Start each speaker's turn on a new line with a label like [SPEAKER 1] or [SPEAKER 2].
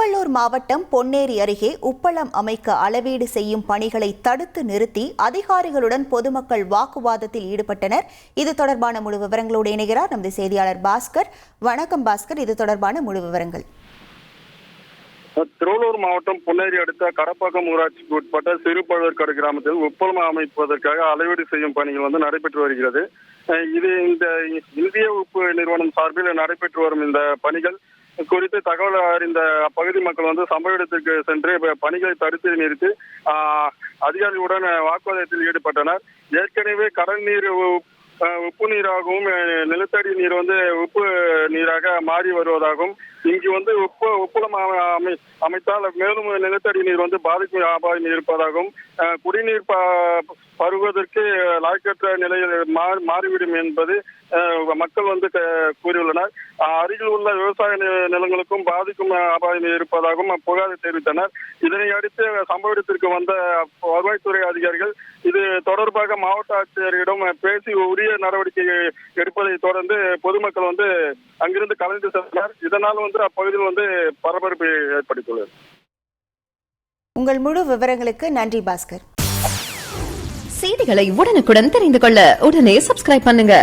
[SPEAKER 1] திருவள்ளூர் மாவட்டம் பொன்னேரி அருகே உப்பளம் அமைக்க அளவீடு செய்யும் பணிகளை தடுத்து நிறுத்தி அதிகாரிகளுடன் பொதுமக்கள் வாக்குவாதத்தில் ஈடுபட்டனர். இது தொடர்பான முழு விவரங்களோடு இணைகிறார் நமது செய்தியாளர் பாஸ்கர். வணக்கம் பாஸ்கர். இது தொடர்பான முழு விவரங்கள்.
[SPEAKER 2] திருவள்ளூர் மாவட்டம் புன்னேரி அடுத்த கடப்பாக்கம் ஊராட்சிக்கு உட்பட்ட சிறுபழுவேற்காடு கிராமத்தில் உப்பளம் அமைப்பதற்காக அளவீடு செய்யும் பணிகள் வந்து நடைபெற்று வருகிறது. இது இந்த இந்திய உப்பு நிறுவனம் சார்பில் நடைபெற்று வரும் இந்த பணிகள் குறித்து தகவல் அறிந்த அப்பகுதி மக்கள் வந்து சம்பவ இடத்திற்கு சென்று பணிகளை தடுத்து நிறுத்தி ஆஹ், அதிகாரிகளுடன் வாக்குவாதத்தில் ஈடுபட்டனர். ஏற்கனவே கடல் நீர் உப்பு நீராகவும் நிலத்தடி நீர் வந்து உப்பு நீராக மாறி வருவதாகவும் இங்கு வந்து உப்பு உப்புளம் அமை- அமைத்தால் மேலும் நிலத்தடி நீர் வந்து பாதிக்கும் அபாயம் இருப்பதாகவும் குடிநீர் ப- பருகுவதற்கு லாய்க்கற்ற நிலையில் மாறிவிடும் என்பது மக்கள் வந்து கூறியுள்ளனர். அருகில் உள்ள விவசாய நிலங்களுக்கும் பாதிக்கும் அபாயம் இருப்பதாகவும் புகார் தெரிவித்தனர். இதனை அடுத்து சம்பவ இடத்திற்கு வந்த வருவாய்த்துறை அதிகாரிகள் இது தொடர்பாக மாவட்ட ஆட்சியரிடம் பேசி உரிய நடவடிக்கை எடுப்பதை தொடர்ந்து பொதுமக்கள் வந்து அங்கிருந்து கலைந்து சென்றனர். இதனால் வந்து அப்பகுதியில் வந்து பரபரப்பு ஏற்படுத்தியுள்ளது
[SPEAKER 1] உங்கள் முழு விவரங்களுக்கு நன்றி பாஸ்கர்.
[SPEAKER 3] செய்திகளை உடனுக்குடன் தெரிந்து கொள்ள உடனே சப்ஸ்கிரைப் பண்ணுங்க.